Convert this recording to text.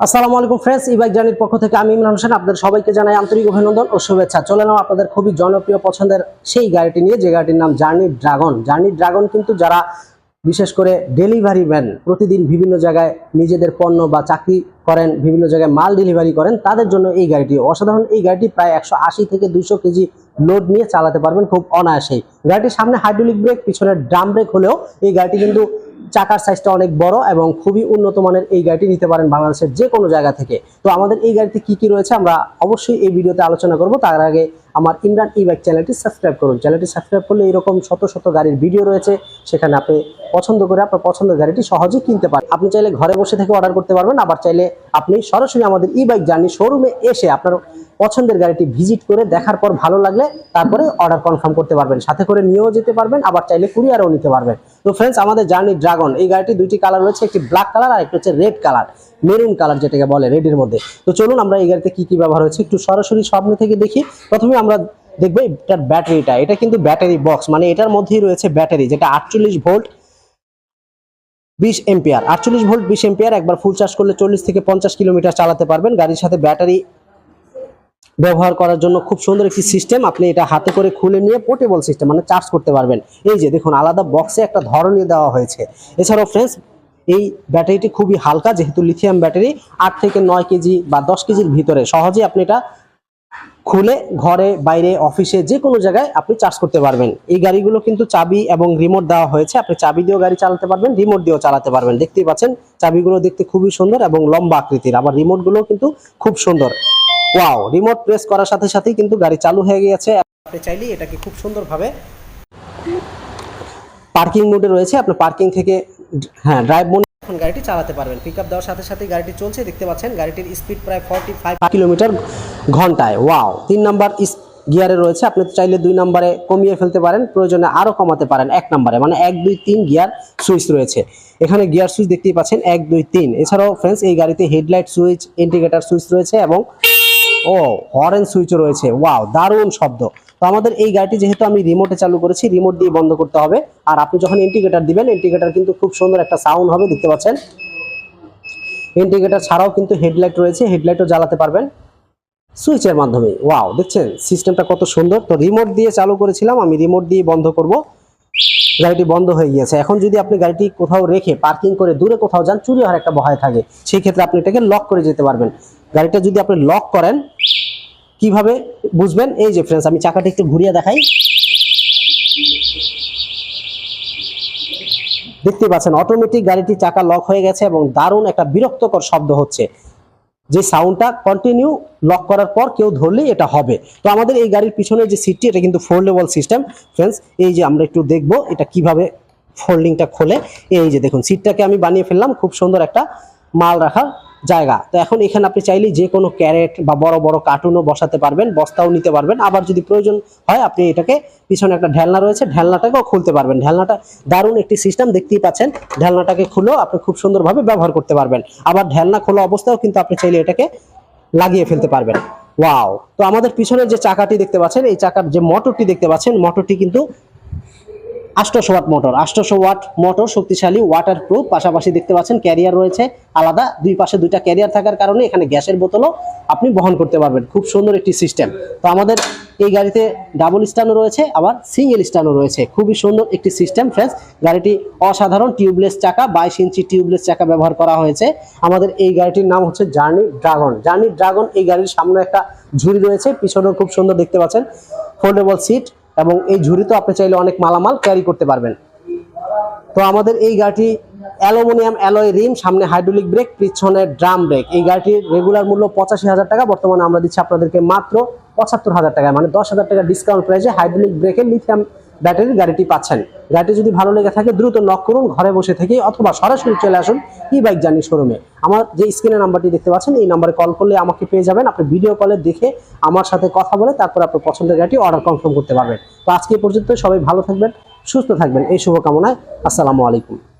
আসসালামু আলাইকুম ফ্রেন্ডস ই বাইক জার্নির পক্ষ থেকে আমি ইমরান হোসেন, আপনাদের সবাইকে জানাই আন্তরিক অভিনন্দন ও শুভেচ্ছা। চলে নাও আপনাদের খুবই জনপ্রিয় পছন্দের সেই গাড়িটি নিয়ে, যে গাড়িটির নাম জার্নি ড্রাগন জার্নি ড্রাগন কিন্তু যারা বিশেষ করে ডেলিভারি ম্যান প্রতিদিন বিভিন্ন জায়গায় নিজেদের পণ্য বা চাকরি করেন, বিভিন্ন জায়গায় মাল ডেলিভারি করেন, তাদের জন্য এই গাড়িটি অসাধারণ। এই গাড়িটি প্রায় একশো আশি থেকে দুশো কেজি লোড নিয়ে চালাতে পারবেন খুব অনায়াসেই। গাড়িটির সামনে হাইড্রোলিক ব্রেক পিছনে ড্রাম ব্রেক হলেও এই গাড়িটি কিন্তু চাকার সাইজটা অনেক বড় এবং খুবই উন্নত মানের এই গাড়িটি নিতে পারেন বাংলাদেশের যে কোনো জায়গা থেকে। তো আমাদের এই গাড়িতে কি কি রয়েছে আমরা অবশ্যই এই ভিডিওতে আলোচনা করব। তার আগে আমার ইমরান ই বাইক চ্যানেলটি সাবস্ক্রাইব করুন। চ্যানেলটি সাবস্ক্রাইব করলে এরকম শত শত গাড়ির ভিডিও রয়েছে, সেখানে আপনি পছন্দ করে আপনার পছন্দের গাড়িটি সহজেই কিনতে পারেন। আপনি চাইলে ঘরে বসে থেকে অর্ডার করতে পারবেন, আবার চাইলে আপনি সরাসরি আমাদের ই বাইক জার্নি শোরুমে এসে আপনার পছন্দের গাড়িটি ভিজিট করে দেখার পর ভালো লাগলে তারপরে অর্ডার কনফার্ম করতে পারবেন। সাথে করে নিয়েও যেতে পারবেন, আবার চাইলে কুরিয়ারও নিতে পারবেন। তো ফ্রেন্ডস আমাদের জার্নি ড্রাগন। এই গাড়িটি দুইটি কালার রয়েছে, একটি ব্ল্যাক কালার আর একটি হচ্ছে রেড কালার মেরুন কালার যেটাকে বলে রেডের মধ্যে। তো চলুন আমরা এই গাড়িতে কি কি ব্যবহার হয়েছে, একটু সরাসরি সামনে থেকে দেখি। প্রথমে আমরা দেখব এটার ব্যাটারিটা। এটা কিন্তু ব্যাটারি বক্স মানে এটার মধ্যেই রয়েছে ব্যাটারি, যেটা আটচল্লিশ ভোল্ট বিশ এম্পিয়ার আটচল্লিশ ভোল্ট বিশ এম্পিয়ার একবার ফুল চার্জ করলে চল্লিশ থেকে পঞ্চাশ কিলোমিটার চালাতে পারবেন। গাড়ির সাথে ব্যাটারি ব্যবহার করার জন্য খুব সুন্দর একটি সিস্টেম আপনি এটা হাতে করে খুলে নিয়ে পোর্টেবল সিস্টেম মানে চার্জ করতে পারবেন। এই যে দেখুন, আলাদা বক্সে একটা ধরনী দেওয়া হয়েছে। এছাড়াও ফ্রেন্ডস এই ব্যাটারিটি খুবই হালকা, যেহেতু লিথিয়াম ব্যাটারি, আট থেকে নয় কেজি বা দশ কেজির ভিতরে। সহজেই আপনি এটা খুলে ঘরে, বাইরে অফিসে যে কোনো জায়গায় আপনি চার্জ করতে পারবেন। এই গাড়িগুলো কিন্তু চাবি এবং রিমোট দেওয়া হয়েছে। আপনি চাবি দিয়েও গাড়ি চালাতে পারবেন রিমোট দিয়েও চালাতে পারবেন। দেখতেই পাচ্ছেন, চাবিগুলো দেখতে খুবই সুন্দর এবং লম্বা আকৃতির। আবার রিমোটগুলো কিন্তু খুব সুন্দর। ওয়াও রিমোট প্রেস করার সাথে সাথেই কিন্তু গাড়ি চালু হয়ে গিয়েছে। আপনি চাইলেই এটাকে খুব সুন্দরভাবে পার্কিং মোডে রয়েছে। আপনি পার্কিং থেকে হ্যাঁ ড্রাইভ মোড এখন গাড়িটি চালাতে পারবেন। পিক আপ দেওয়ার সাথে সাথে গাড়িটি চলছে। দেখতে পাচ্ছেন, গাড়িটির স্পিড প্রায় ফর্টি ফাইভ কিলোমিটার ঘন্টায়। ওয়াও তিন নাম্বার গিয়ারে রয়েছে। আপনি চাইলে দুই নম্বরে কমিয়ে ফেলতে পারেন। প্রয়োজনে আরও কমাতে পারেন। এক নম্বরে মানে এক, দুই, তিন গিয়ার সুইচ রয়েছে। এখানে গিয়ার সুইচ দেখতেই পাচ্ছেন, এক, দুই, তিন। এছাড়াও ফ্রেন্ডস এই গাড়িতে হেডলাইট সুইচ ইন্ডিকেটার সুইচ রয়েছে এবং ও হরেন সুইচও রয়েছে। ওয়াও দারুণ শব্দ। তো আমাদের এই গাড়িটি যেহেতু আমি রিমোটে চালু করেছি রিমোট দিয়ে বন্ধ করতে হবে। আর আপনি যখন ইন্ডিকেটার দিবেন ইন্ডিকেটার কিন্তু খুব সুন্দর একটা সাউন্ড হবে, দেখতে পাচ্ছেন? ইন্ডিকেটার ছাড়াও কিন্তু হেডলাইট রয়েছে হেডলাইটও জ্বালাতে পারবেন। সুইচের মাধ্যমে। ওয়াও দেখছেন? সিস্টেমটা কত সুন্দর। তো রিমোট দিয়ে চালু করেছিলাম, আমি রিমোট দিয়ে বন্ধ করব। গাড়িটি বন্ধ হয়ে গিয়েছে। এখন যদি আপনি গাড়িটি কোথাও রেখে পার্কিং করে দূরে কোথাও যান চুরি হওয়ার একটা ভয় থাকে। সেই ক্ষেত্রে আপনি এটাকে লক করে যেতে পারবেন। গাড়িটা যদি আপনি লক করেন, কীভাবে বুঝবেন? এই যে ফ্রেন্ডস আমি চাকাটা একটু ঘুরিয়ে দেখাই। দেখতে পাচ্ছেন অটোমেটিক গাড়িটি চাকা লক হয়ে গেছে এবং দারুণ একটা বিরক্তকর শব্দ হচ্ছে। যে সাউন্ডটা কন্টিনিউ লক করার পর কেউ ধরলেই এটা হবে। তো আমাদের এই গাড়ির পিছনে যে সিটটি এটা কিন্তু ফোল্ডেবল সিস্টেম ফ্রেন্ডস এই যে আমরা একটু দেখব এটা কীভাবে ফোল্ডিংটা খোলে। এই যে দেখুন সিটটাকে আমি বানিয়ে ফেললাম। খুব সুন্দর একটা মাল রাখার জায়গা। তো এখন এখানে আপনি চাইলেই যে কোনো ক্যারেট বা বড় বড় কার্টুনও বসাতে পারবেন, বস্তাও নিতে পারবেন। আবার যদি প্রয়োজন হয়, আপনি এটাকে পিছনে একটা ঢেলনা রয়েছে, ঢেলনাটাকেও খুলতে পারবেন। ঢেলনাটা দারুণ একটি সিস্টেম দেখতেই পাচ্ছেন। ঢেলনাটাকে খুলেও আপনি খুব সুন্দরভাবে ব্যবহার করতে পারবেন। আবার ঢেলনা খোলা অবস্থায়ও কিন্তু আপনি চাইলে এটাকে লাগিয়ে ফেলতে পারবেন। ওয়াও! তো আমাদের পিছনের যে চাকাটি দেখতে পাচ্ছেন, এই চাকার যে মোটরটি দেখতে পাচ্ছেন মোটরটি কিন্তু আষ্টশো ওয়াট মোটর। আষ্টশো ওয়াট মোটর শক্তিশালী ওয়াটার প্রুফ পাশাপাশি দেখতে পাচ্ছেন ক্যারিয়ার রয়েছে। আলাদা, দুই পাশে দুইটা ক্যারিয়ার থাকার কারণে এখানে গ্যাসের বোতলও আপনি বহন করতে পারবেন। খুব সুন্দর একটি সিস্টেম তো আমাদের এই গাড়িতে ডাবল স্ট্যান্ডও রয়েছে, আবার সিঙ্গেল স্ট্যান্ডও রয়েছে। খুবই সুন্দর একটি সিস্টেম ফ্রেন্ডস গাড়িটি অসাধারণ টিউবলেস চাকা, বাইশ ইঞ্চি টিউবলেস চাকা ব্যবহার করা হয়েছে। আমাদের এই গাড়িটির নাম হচ্ছে জার্নি ড্রাগন জার্নি ড্রাগন এই গাড়ির সামনে একটা ঝুড়ি রয়েছে, পিছনেও খুব সুন্দর দেখতে পাচ্ছেন। ফোল্ডেবল সিট এবং এই ঝুড়িতে আপনি চাইলে অনেক মালামাল ক্যারি করতে পারবেন। তো আমাদের এই গাড়িটি অ্যালুমিনিয়াম অ্যালয় রিম, সামনে হাইড্রোলিক ব্রেক, পিছনে ড্রাম ব্রেক। এই গাড়িটির রেগুলার মূল্য পঁচাশি হাজার টাকা, বর্তমানে আমরা দিচ্ছি আপনাদেরকে মাত্র পঁচাত্তর হাজার টাকা মানে দশ হাজার টাকা ডিসকাউন্ট প্রাইসে হাইড্রোলিক ব্রেকের লিথিয়াম ব্যাটারির গাড়িটি পাচ্ছেন। গাড়িটি যদি ভালো লেগে থাকে, দ্রুত লক করুন, ঘরে বসে থেকে অথবা সরাসরি চলে আসুন ই বাইক জার্নি শোরুমে আমার যে স্ক্রিনের নাম্বারটি দেখতে পাচ্ছেন, এই নাম্বারে কল করলে আমাকে পেয়ে যাবেন। আপনি ভিডিও কলে দেখে আমার সাথে কথা বলে তারপর আপনার পছন্দের গাড়িটি অর্ডার কনফার্ম করতে পারবেন। তো আজকে পর্যন্ত সবাই ভালো থাকবেন, সুস্থ থাকবেন। এই শুভকামনায়, আসসালামু আলাইকুম।